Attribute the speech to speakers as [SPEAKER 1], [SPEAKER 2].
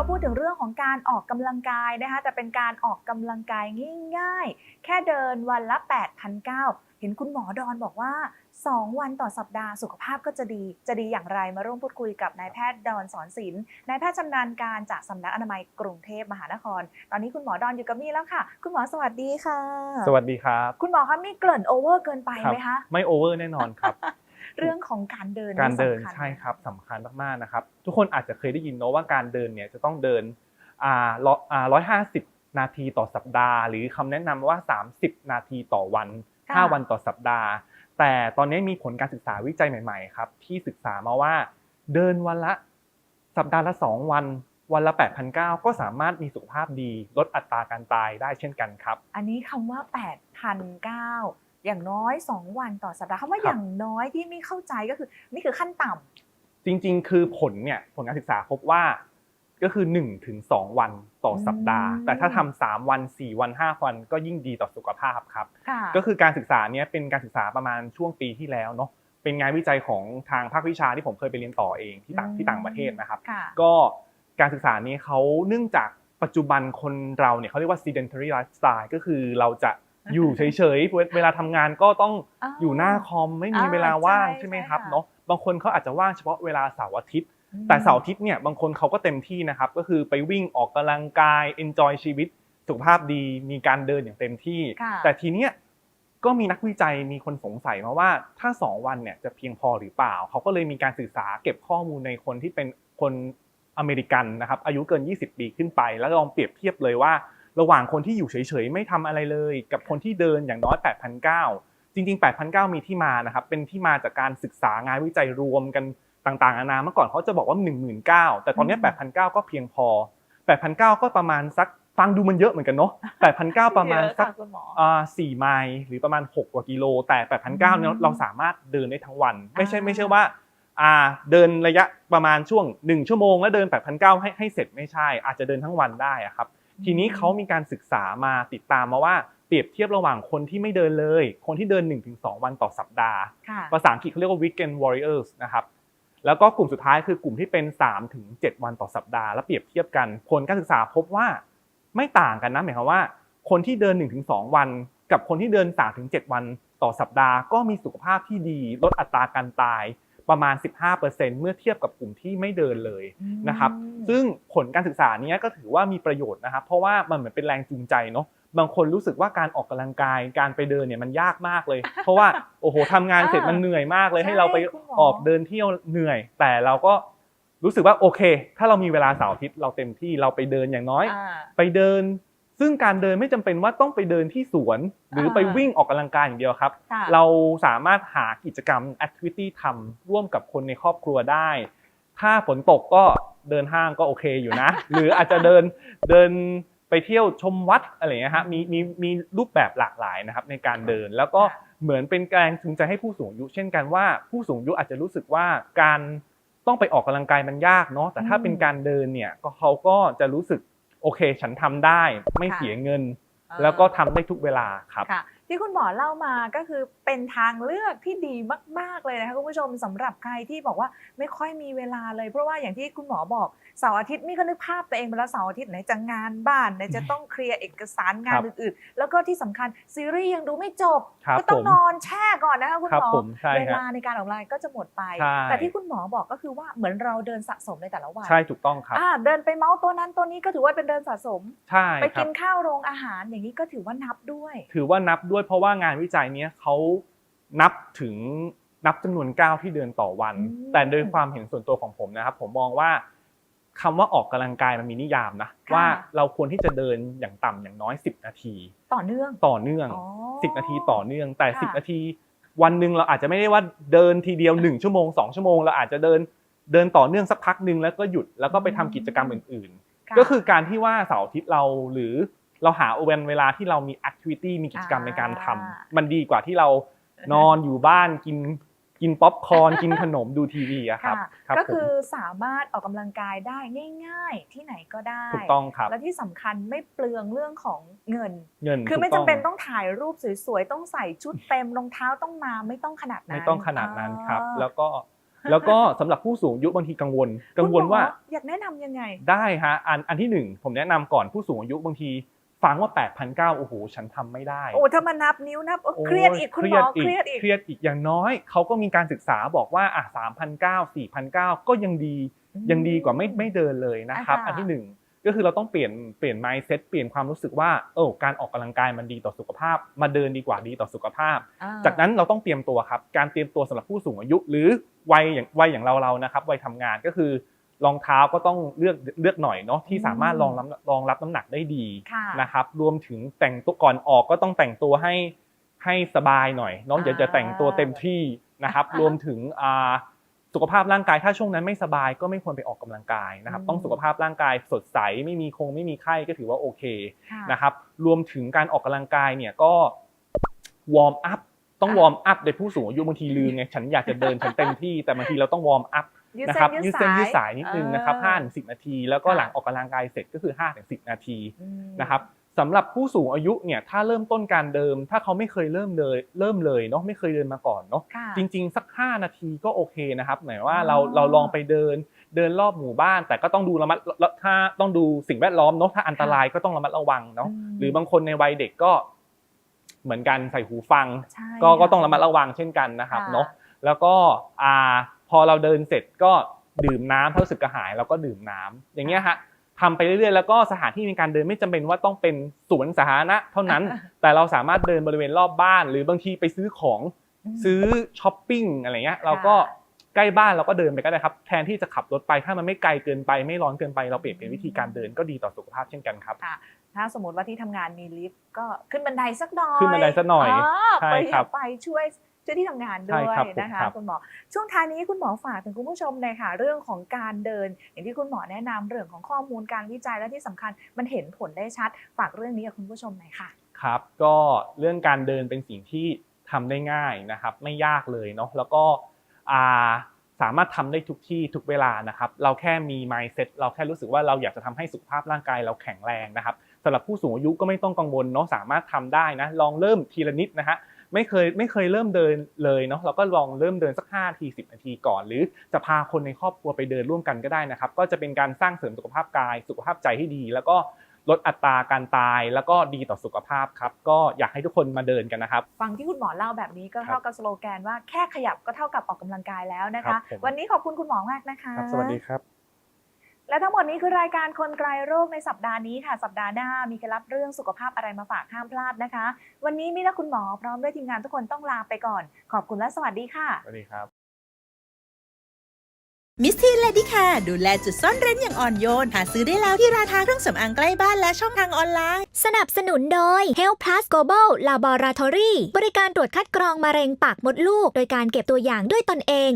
[SPEAKER 1] เราพูดถึงเรื่องของการออกกำลังกายนะคะแต่เป็นการออกกำลังกายง่ายๆ แค่เดินวันละ8,900เห็นคุณหมอดอนบอกว่า 2 วันต่อสัปดาห์สุขภาพก็จะดี จะดีอย่างไรมาร่วมพูดคุยกับนายแพทย์ดอนสอนศิลป์นายแพทย์ชำนาญการจากสำนักอนามัยกรุงเทพมหานคร ตอนนี้คุณหมอดอนอยู่กับมี่แล้วค่ะ คุณหมอสวัสดีค่ะ
[SPEAKER 2] สวัสดีครับ
[SPEAKER 1] คุณหมอคะมีเกริ่นโอเวอร์เกินไปไหมคะ
[SPEAKER 2] ไม่โอเวอร์แน่นอนครับ
[SPEAKER 1] เรื่องของการเดิน
[SPEAKER 2] การเดิน
[SPEAKER 1] สำญ
[SPEAKER 2] ใช่ครับสำคัญมากๆนะครับ ทุกคนอาจจะเคยได้ยินเนอะว่าการเดินเนี่ยจะต้องเดินอ่าร้อยอ่าร้อยห้าสิบนาทีต่อสัปดาห์ หรือคำแนะนำว่า 30 นาทีต่อวัน
[SPEAKER 1] ค่ะ
[SPEAKER 2] 5วันต่อสัปดาห์ แต่ตอนนี้มีผลการศึกษาวิจัยใหม่ๆครับที่ศึกษามาว่า เดินวันละสัปดาห์ละ 2 วันวันละ8,900ก็สามารถมีสุขภาพดี ลดอัตราการตายได้เช่นกันครับ
[SPEAKER 1] อันนี้คำว่า 8,009 อย่างน้อย 2 วันต่อสัปดาห์คำว่า
[SPEAKER 2] ครับ
[SPEAKER 1] อย่างน้อยที่ไม่เข้าใจก็คือ นี่คือขั้นต่ำ
[SPEAKER 2] จริง ๆ คือผลเนี่ยผลการศึกษาพบว่าก็คือ1ถึง2วันต่อสัปดาห์
[SPEAKER 1] อืม
[SPEAKER 2] แต่ถ้าทำ3วัน 4 วัน 5 วัน ก็ยิ่งดีต่อสุขภาพครับ
[SPEAKER 1] ค่ะ
[SPEAKER 2] ก็คือการศึกษาเนี้ยเป็นการศึกษาประมาณช่วงปีที่แล้วเนาะเป็นงานวิจัยของทางภาควิชาที่ผมเคยไปเรียนต่อเองที่ต่าง
[SPEAKER 1] อืม
[SPEAKER 2] ที่ต่างประเทศนะครับ
[SPEAKER 1] ค่ะ
[SPEAKER 2] ก็การศึกษานี้เขาเนื่องจากปัจจุบันคนเราเนี่ยเขาเรียกว่า sedentary lifestyle ก็คือเราจะ อยู่เฉยๆ เวเวลาทำงานก็ต้อง
[SPEAKER 1] อ้าว
[SPEAKER 2] อยู่หน้าคอมไม่มี
[SPEAKER 1] อ่า
[SPEAKER 2] เวลาว่าง
[SPEAKER 1] ใช่
[SPEAKER 2] ใช่ไหม
[SPEAKER 1] ใช่
[SPEAKER 2] ครับ
[SPEAKER 1] ค่ะ
[SPEAKER 2] เนาะบางคนเขาอาจจะว่างเฉพาะเวลาเสาร์อาทิตย์
[SPEAKER 1] อืม
[SPEAKER 2] แต่เสาร์อาทิตย์เนี่ยบางคนเขาก็เต็มที่นะครับ ก็คือไปวิ่งออกกำลังกาย enjoy ชีวิต สุขภาพดีมีการเดินอย่างเต็มที่
[SPEAKER 1] ค่ะ
[SPEAKER 2] แต่ทีเนี้ยก็มีนักวิจัยมีคนสงสัยมาว่าถ้า 2 วันเนี่ยจะเพียงพอหรือเปล่า เขาก็เลยมีการศึกษาเก็บข้อมูลในคนที่เป็นคนอเมริกันนะครับอายุเกิน 20 ปีขึ้นไป แล้วลองเปรียบเทียบเลยว่า ระหว่างคนที่อยู่เฉยๆไม่ทำอะไรเลย กับคนที่เดินอย่างน้อย 8,900 จริง ๆ 8,900 มีที่มานะครับเป็นที่มาจากการศึกษางานวิจัยรวมกันต่างๆนานาเมื่อก่อนเขาจะบอกว่า 19,000 แต่ตอนนี้ 8,900 ก็เพียงพอ 8,900 ก็ประมาณสักฟังดูมันเยอะเหมือนกันเนาะ8,900 ประมาณ
[SPEAKER 1] เยอ
[SPEAKER 2] สัก
[SPEAKER 1] ค่ะคุณหมอ
[SPEAKER 2] อ่าสี่ไมล์หรือประมาณ 6 กว่ากิโล แต่ 8,900เนี่ย
[SPEAKER 1] อืม
[SPEAKER 2] เราสามารถเดินได้ทั้งวัน ไม่ใช่
[SPEAKER 1] อ่า
[SPEAKER 2] ไม่ใช่ว่าอ่าเดินระยะประมาณช่วง 1 ชั่วโมง แล้วเดิน 8,900 ให้ให้เสร็จไม่ใช่ อาจจะเดินทั้งวันได้อะครับ ทีนี้เขามีการศึกษามาติดตามมาว่าเปรียบเทียบระหว่างคนที่ไม่เดินเลย คนที่เดิน 1-2 วันต่อสัปดาห์
[SPEAKER 1] ค่ะ
[SPEAKER 2] ภาษาอังกฤษเขาเรียกว่า weekend warriors นะครับ แล้วก็กลุ่มสุดท้ายคือกลุ่มที่เป็น3ถึง7วันต่อสัปดาห์ แล้วเปรียบเทียบกัน ผลการศึกษาพบว่าไม่ต่างกันนะหมายความว่า คนที่เดิน 1-2 วัน กับคนที่เดิน 3-7 วันต่อสัปดาห์ ก็มีสุขภาพที่ดี ลดอัตราการตาย ประมาณ 15%เมื่อเทียบกับกลุ่มที่ไม่เดินเลยนะครับ
[SPEAKER 1] อืม
[SPEAKER 2] ซึ่งผลการศึกษาเนี้ยก็ถือว่ามีประโยชน์นะครับ เพราะว่ามันเหมือนเป็นแรงจูงใจเนาะบางคนรู้สึกว่าการออกกำลังกายการไปเดินเนี่ยมันยากมากเลย เพราะว่าโอ้โหทำงานเสร็จมันเหนื่อยมากเลย
[SPEAKER 1] ใช่
[SPEAKER 2] ให้เราไป
[SPEAKER 1] คุณหมอ
[SPEAKER 2] ออกเดินเที่ยวเหนื่อย แต่เราก็รู้สึกว่าโอเค ถ้าเรามีเวลาเสาร์อาทิตย์เราเต็มที่เราไปเดินอย่างน้อย
[SPEAKER 1] อ่า
[SPEAKER 2] ไปเดิน ซึ่งการเดินไม่จำเป็นว่าต้องไปเดินที่สวน หรือไป
[SPEAKER 1] อ่า
[SPEAKER 2] วิ่งออกกำลังกายอย่างเดียวครับ
[SPEAKER 1] ค่ะ
[SPEAKER 2] เราสามารถหากิจกรรมแอคทิวิตี้ทำร่วมกับคนในครอบครัวได้ ถ้าฝนตกก็เดินห้างก็โอเคอยู่นะ หรืออาจจะเดินเดินไปเที่ยวชมวัดอะไรอย่างเงี้ยฮะมีมีมีรูปแบบหลากหลายนะครับในการเดินแล้วก็
[SPEAKER 1] ค่ะ
[SPEAKER 2] เหมือนเป็นแรงจูงใจให้ผู้สูงอายุ เช่นกันว่าผู้สูงอายุอาจจะรู้สึกว่าการต้องไปออกกำลังกายมันยากเนาะแต่ถ้า
[SPEAKER 1] อืม
[SPEAKER 2] เป็นการเดินเนี่ยก็เขาก็จะรู้สึก โอเค ฉันทำได้ไม่
[SPEAKER 1] ค่ะ
[SPEAKER 2] เสียเงิน
[SPEAKER 1] อ่า
[SPEAKER 2] แล้วก็ทำได้ทุกเวลาครับ
[SPEAKER 1] ค่ะ ที่คุณหมอเล่ามาก็คือเป็นทางเลือกที่ดีมาก ๆ เลยนะคะคุณผู้ชมสำหรับใครที่บอกว่าไม่ค่อยมีเวลาเลย เพราะว่าอย่างที่คุณหมอบอกเสาร์อาทิตย์นี่ก็นึกภาพตัวเองไปแล้วเสาร์อาทิตย์ไหนจะงานบ้านไหนจะต้องเคลียร์เอกสารงาน
[SPEAKER 2] ครับ
[SPEAKER 1] อื่นๆ แล้วก็ที่สำคัญซีรีส์ยังดูไม่จบ
[SPEAKER 2] ครับ
[SPEAKER 1] ก็ต้อ
[SPEAKER 2] ผ
[SPEAKER 1] ง
[SPEAKER 2] ม
[SPEAKER 1] นอนแช่ก่อนนะคะคุณ
[SPEAKER 2] ครับ
[SPEAKER 1] หมอ
[SPEAKER 2] ผมใช่
[SPEAKER 1] เว
[SPEAKER 2] ฮะ
[SPEAKER 1] ลาในการออกกำลังกายก็จะหมดไป
[SPEAKER 2] ใช่
[SPEAKER 1] แต่ที่คุณหมอบอกก็คือว่าเหมือนเราเดินสะสมในแต่ละวัน
[SPEAKER 2] ใช่ถูกต้องครับ
[SPEAKER 1] อ่าเดินไปเมาส์ตัวนั้นตัวนี้ก็ถือว่าเป็นเดินสะสม
[SPEAKER 2] ใช่
[SPEAKER 1] ไป
[SPEAKER 2] ครั
[SPEAKER 1] กิ
[SPEAKER 2] บ
[SPEAKER 1] นข้าวโรงอาหารอย่างนี้ก็ถือว่านับด้วย
[SPEAKER 2] ถือว่านับด้วยเพราะว่างานวิจัยเนี้ยเขานับถึงนับจำนวนก้าวที่เดินต่อวัน
[SPEAKER 1] อืม
[SPEAKER 2] แต่โดยความเห็นส่วนตัวของผมนะครับ ผมมองว่าคำว่าออกกำลังกายมันมีนิยามนะ
[SPEAKER 1] ค่ะ
[SPEAKER 2] ว่าเราควรที่จะเดินอย่างต่ำอย่างน้อย 10 นาที
[SPEAKER 1] ต่อเนื่อง
[SPEAKER 2] ต่อเนื่อง
[SPEAKER 1] อ๋อ
[SPEAKER 2] 10 นาทีต่อเนื่อง แต่
[SPEAKER 1] ค่ะ
[SPEAKER 2] 10 นาที วันหนึ่งเราอาจจะไม่ได้ว่าเดินทีเดียว 1 ชั่วโมง 2 ชั่วโมงเราอาจจะเดินเดินต่อเนื่องสักพักหนึ่งแล้วก็หยุดแล้วก็ไปทำกิจกรรมอื่นๆะก็คือการที่ว่าเสาร์อาทิตย์เราหรือ เราหาเวนเวลาที่เรามีแอคทิวิตี้มีกิจกรรม
[SPEAKER 1] อ่า
[SPEAKER 2] ในการทำมันดีกว่าที่เรานอนอยู่บ้านกินกินป๊อปคอร์นกินขนมดูทีวีอะครับ
[SPEAKER 1] ค่ะ
[SPEAKER 2] ครับ
[SPEAKER 1] ก็
[SPEAKER 2] ผ
[SPEAKER 1] คื
[SPEAKER 2] ม
[SPEAKER 1] อสามารถออกกำลังกายได้ง่าย ๆ ที่ไหนก็ได้
[SPEAKER 2] ถูกต้องครับ
[SPEAKER 1] และที่สำคัญไม่เปลืองเรื่องของเงิน
[SPEAKER 2] เงิน
[SPEAKER 1] คือไม่
[SPEAKER 2] ถู
[SPEAKER 1] จำ
[SPEAKER 2] ก
[SPEAKER 1] เป็นต้องถ่ายรูปสวยๆต้องใส่ชุดเต็มรองเท้าต้องมาไม่ต้องขนาดนั้น
[SPEAKER 2] ไม่ต้องขนาดนั้นครับ
[SPEAKER 1] อ่า
[SPEAKER 2] แล้วก็แล้วก็สำหรับผู้สูงอายุบางทีกังวล กังวล
[SPEAKER 1] คุณหมอ
[SPEAKER 2] ว่า
[SPEAKER 1] อยากแนะนำยังไง
[SPEAKER 2] ได้ฮะอันอันที่หนึ่งผมแนะนำก่อนผู้สูงอายุบางที ฟังว่า 8,900โอ้โหฉันทำไม่ได้
[SPEAKER 1] โอ้ถ้ามานับนิ้วนับโอ้
[SPEAKER 2] โอ้
[SPEAKER 1] เครียดอีกคุณหมอเครียดอีก
[SPEAKER 2] เครียดอีกอย่างน้อยเขาก็มีการศึกษาบอกว่าอะ3,900 4,900 ก็ยังดียังดีกว่าไม่ไม่เดินเลยนะครับ
[SPEAKER 1] อ่าค่ะ
[SPEAKER 2] อันที่หนึ่งก็คือเราต้องเปลี่ยนเปลี่ยน mindset เปลี่ยนความรู้สึกว่าเออการออกกำลังกายมันดีต่อสุขภาพ มาเดินดีกว่าดีต่อสุขภาพ
[SPEAKER 1] อ่
[SPEAKER 2] จากนั้นเราต้องเตรียมตัวครับ การเตรียมตัวสำหรับผู้สูงอายุ หรือวัยอย่างวัยอย่างเราเรานะครับวัยทำงานก็คือ รองเท้าก็ต้องเลือกเลือกหน่อยเนาะที่สามารถรองรับรองรับน้ำหนักได้ดี
[SPEAKER 1] ค่ะ
[SPEAKER 2] นะครับ รวมถึงแต่งตัวก่อนออกก็ต้องแต่งตัวให้ให้สบายหน่อยเนาะอย่าจะแต่งตัวเต็มที่นะครับ รวมถึงอ่าสุขภาพร่างกายถ้าช่วงนั้นไม่สบายก็ไม่ควรไปออกกำลังกายนะครับ
[SPEAKER 1] อืม
[SPEAKER 2] ต้องสุขภาพร่างกายสดใสไม่มีคงไม่มีไข้ก็ถือว่าโอเค
[SPEAKER 1] ค่ะ
[SPEAKER 2] นะครับ รวมถึงการออกกำลังกายเนี่ยก็วอร์มอัพต้อง
[SPEAKER 1] อะ
[SPEAKER 2] วอร์มอัพในผู้สูงอายุบางทีลืมไงฉันอยากจะเดินฉันเต็มที่แต่บางทีเราต้องวอร์มอัพ
[SPEAKER 1] ยืด
[SPEAKER 2] นะ
[SPEAKER 1] เส้
[SPEAKER 2] ครับ
[SPEAKER 1] น
[SPEAKER 2] ยื
[SPEAKER 1] ยื
[SPEAKER 2] ด
[SPEAKER 1] ด
[SPEAKER 2] เส้น
[SPEAKER 1] สาย
[SPEAKER 2] ยืดสายนิดนึงนะครับ
[SPEAKER 1] เออ
[SPEAKER 2] ห้าถึงสินาที แล้วก็
[SPEAKER 1] ค่ะ
[SPEAKER 2] หลังออกกำลังกายเสร็จก็คือ5้าถึงสินาที
[SPEAKER 1] อืม
[SPEAKER 2] นะครับสำหรับผู้สูงอายุเนี่ยถ้าเริ่มต้นการเดิม ถ้าเขาไม่เคยเริ่มเลยเริ่มเลยเนาะไม่เคยเดินมาก่อนเนาะ
[SPEAKER 1] ค่ะ
[SPEAKER 2] จริง ๆ สัก 5 นาทีก็โอเคนะครับหมายว่าเรา
[SPEAKER 1] อ๋อ
[SPEAKER 2] เราลองไปเดินเดินรอบหมู่บ้าน แต่ก็ต้องดูระมัดระถ้าต้องดูสิ่งแวดล้อมเนาะถ้าอันตรายก็ต้องระมัดระวังเนาะ
[SPEAKER 1] อืม
[SPEAKER 2] หรือบางคนในวัยเด็กก็เหมือนกันใส่หูฟัง
[SPEAKER 1] ใช่
[SPEAKER 2] ก็ก็
[SPEAKER 1] ค่ะ
[SPEAKER 2] ต้องระมัดระวังเช่นกันนะครับ
[SPEAKER 1] ค่ะ
[SPEAKER 2] เนาะแล้วก็อ่า พอเราเดินเสร็จก็ดื่มน้ำถ้ารู้สึกกระหายเราก็ดื่มน้ำอย่างเงี้ยฮะทำไปเรื่อยๆแล้วก็สถานที่ในการเดินไม่จำเป็นว่าต้องเป็นสวนสาธารณะเท่านั้น แต่เราสามารถเดินบริเวณรอบบ้าน หรือบางทีไปซื้อของ
[SPEAKER 1] ม
[SPEAKER 2] ซื้อช้อปปิ้งอะไรเงี้ยเราก็ใกล้บ้านเราก็เดินไปก็ได้ครับแทนที่จะขับรถไปถ้ามันไม่ไกลเกินไปไม่ร้อนเกินไปเราเปลี่ยนเป็นวิธีการเดินก็ดีต่อสุขภาพเช่นกันครับ
[SPEAKER 1] ถ้าสมมติว่าที่ทำงานมีลิฟต์ก็ขึ้นบันไดสักหน่อย
[SPEAKER 2] ขึ้นบันไดสักหน่อยใช่
[SPEAKER 1] ไป
[SPEAKER 2] ครับ
[SPEAKER 1] ไปช่วย ช่วยที่ทำงานด้
[SPEAKER 2] ใช่
[SPEAKER 1] วย
[SPEAKER 2] ครับผม
[SPEAKER 1] นะคะ
[SPEAKER 2] ครับ
[SPEAKER 1] คุณหมอ ช่วงท้ายนี้คุณหมอฝากถึงคุณผู้ชมเลยค่ะ เรื่องของการเดิน อย่างที่คุณหมอแนะนำเรื่องของข้อมูลการวิจัยและที่สำคัญมันเห็นผลได้ชัด ฝากเรื่องนี้กับคุณผู้ชมหน่อยค่ะ
[SPEAKER 2] ครับ ก็เรื่องการเดินเป็นสิ่งที่ทำได้ง่ายนะครับ ไม่ยากเลยเนาะแล้วก็อ่าสามารถทำได้ทุกที่ทุกเวลานะครับ เราแค่มี mindset เราแค่รู้สึกว่าเราอยากจะทำให้สุขภาพร่างกายเราแข็งแรงนะครับสำหรับผู้สูงอายุก็ไม่ต้องกังวลเนาะสามารถทำได้นะลองเริ่มทีละนิดนะฮะ ไม่เคยไม่เคยเริ่มเดินเลยเนาะเราก็ลองเริ่มเดินสัก5ที10นาทีก่อน หรือจะพาคนในครอบครัวไปเดินร่วมกันก็ได้นะครับ ก็จะเป็นการสร้างเสริมสุขภาพกาย สุขภาพใจให้ดี แล้วก็ลดอัตราการตายแล้วก็ดีต่อสุขภาพครับก็อยากให้ทุกคนมาเดินกันนะครับ
[SPEAKER 1] ฟังที่คุณหมอเล่าแบบนี้ก็
[SPEAKER 2] ครับ
[SPEAKER 1] เท่ากับสโลแกนว่าแค่ขยับก็เท่ากับออกกำลังกายแล้วนะ
[SPEAKER 2] ครั
[SPEAKER 1] คะ
[SPEAKER 2] บผม
[SPEAKER 1] วันนี้ขอบคุณคุณหมอมากนะคะ
[SPEAKER 2] ครับสวัสดีครับ
[SPEAKER 1] และทั้งหมดนี้คือรายการคนไกลโรคในสัปดาห์นี้ค่ะ สัปดาห์หน้ามีเคล็ดลับเรื่องสุขภาพอะไรมาฝากห้ามพลาดนะคะ วันนี้มิและคุณหมอพร้อมด้วยทีมงานทุกคนต้องลาไปก่อน ขอบคุณและสวัสดีค่ะ
[SPEAKER 2] สวัสดีครับ
[SPEAKER 3] มิสทีนเลดี้แคร์ดูแลจุดซ่อนเร้นอย่างอ่อนโยน หาซื้อได้แล้วที่ร้านค้าเครื่องสำอางใกล้บ้านและช่องทางออนไลน์
[SPEAKER 4] สนับสนุนโดย Health Plus Global Laboratory บริการตรวจคัดกรองมะเร็งปากมดลูก โดยการเก็บตัวอย่างด้วยตนเอง